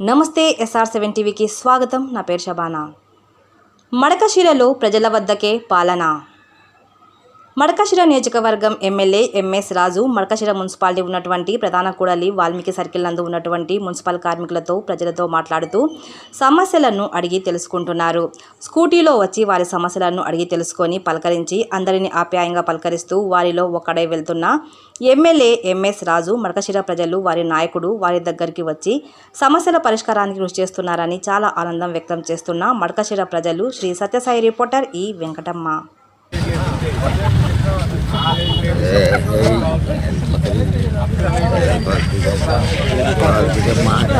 నమస్తే SR seven టీవీకి స్వాగతం. నా పేరు షబానా. మడకశిరలో ప్రజల వద్దకే పాలన. మడకశిర నియోజకవర్గం MLA MS Raju Madakasira municipality ఉన్నటువంటి ప్రధాన కూడలి వాల్మీకి సర్కిల్ నందు ఉన్నటువంటి మున్సిపల్ కార్మికులతో ప్రజలతో మాట్లాడుతూ సమస్యలను అడిగి తెలుసుకుంటున్నారు. స్కూటీలో వచ్చి వారి సమస్యలను అడిగి తెలుసుకొని పలకరించి అందరిని ఆప్యాయంగా పలకరిస్తూ వారిలో ఒక్కడే వెళ్తున్న ఎమ్మెల్యే ఎంఎస్ రాజు మడకశిర ప్రజలు వారి నాయకుడు వారి దగ్గరికి వచ్చి సమస్యల పరిష్కారానికి కృషి చేస్తున్నారని చాలా ఆనందం వ్యక్తం చేస్తున్న మడకశిర ప్రజలు శ్రీ సత్యసాయి రిపోర్టర్ ఈ వెంకటమ్మ. మాట